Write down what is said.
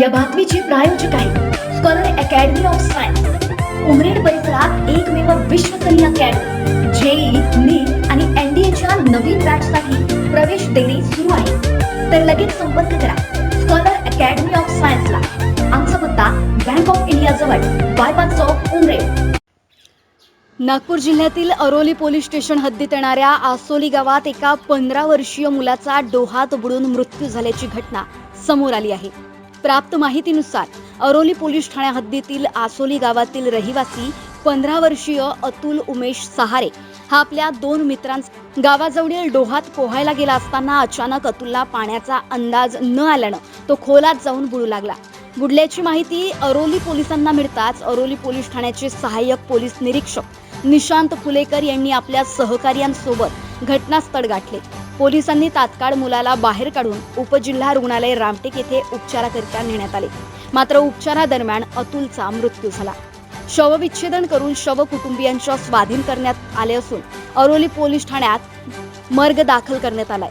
या बातमीचे प्रायोजक आहे scholar academy of science Umred परिसरात एकमेव विश्वस्तरीय अकॅडमी जेई नीट आणि एनडीएच्या नवीन बॅचसाठी प्रवेश देणे सुरू आहे. तर लगेच संपर्क करा. स्कॉलर अकॅडमी ऑफ सायन्सला आमचा पत्ता बँक ऑफ इंडिया जवळ बायपास चौक उमरेड. नागपूर जिल्ह्यातील अरोली पोलीस स्टेशन हद्दीत येणाऱ्या आसोली गावात एका पंधरा वर्षीय मुलाचा डोहात बुडून मृत्यू झाल्याची घटना समोर आली आहे. प्राप्त माहितीनुसार अरोली पोलीस ठाण्या हद्दीतील आसोली गावातील रहिवासी पंधरा वर्षीय अतुल उमेश सहारे हा आपल्या दोन मित्रांस गावाजवळील डोहात पोहायला गेला असताना अचानक अतुलला पाण्याचा अंदाज न आल्यानं तो खोलात जाऊन बुडू लागला. बुडल्याची माहिती अरोली पोलिसांना मिळताच अरोली पोलीस ठाण्याचे सहाय्यक पोलीस निरीक्षक निशांत फुलेकर यांनी आपल्या सहकार्यांसोबत घटनास्थळ गाठले. पोलिसांनी तात्काळ मुलाला बाहेर काढून उपजिल्हा रुग्णालय रामटेक येथे उपचाराकरिता नेण्यात आले. मात्र उपचारादरम्यान अतुलचा मृत्यू झाला. शवविच्छेदन करून शव कुटुंबियांच्या स्वाधीन करण्यात आले असून अरोली पोलीस ठाण्यात मर्ग दाखल करण्यात आलाय.